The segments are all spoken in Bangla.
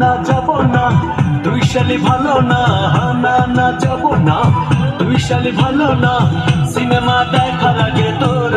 না যাব না, দুই শালি ভালো না, হানা না যাব না, দুই শালি ভালো না, সিনেমা দেখার আগে তোর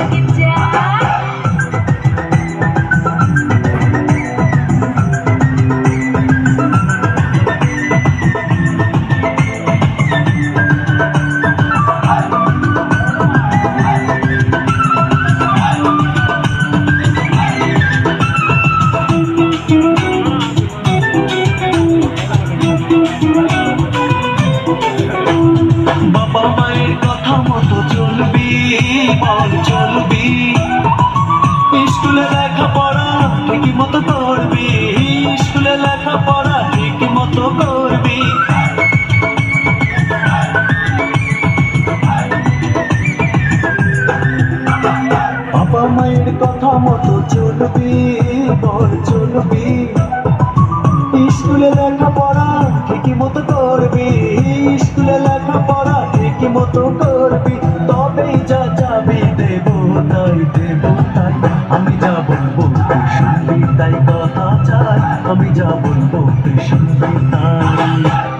Look at you. চলবি, বল চলবি। স্কুলে লেখাপড়া ঠিক মতো করবি, স্কুলে লেখাপড়া ঠিক মতো করবি। বাবা মায়ের কথা মতো চলবি, বল চলবি। স্কুলে লেখাপড়া ঠিকই মতো করবি, স্কুলে লেখাপড়া ঠিকই মতো করবি। আমি যা বলব তুই শুনবি তাই।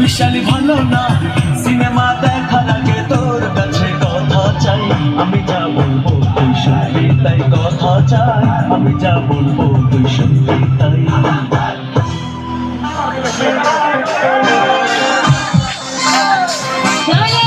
বিশালি ভালো না। সিনেমা দেখার আগে তোর কাছে কথা চাই। আমি যা বলব তুই শুনবি, তাই কথা চাই। আমি যা বলব তুই শুনবি, তাই।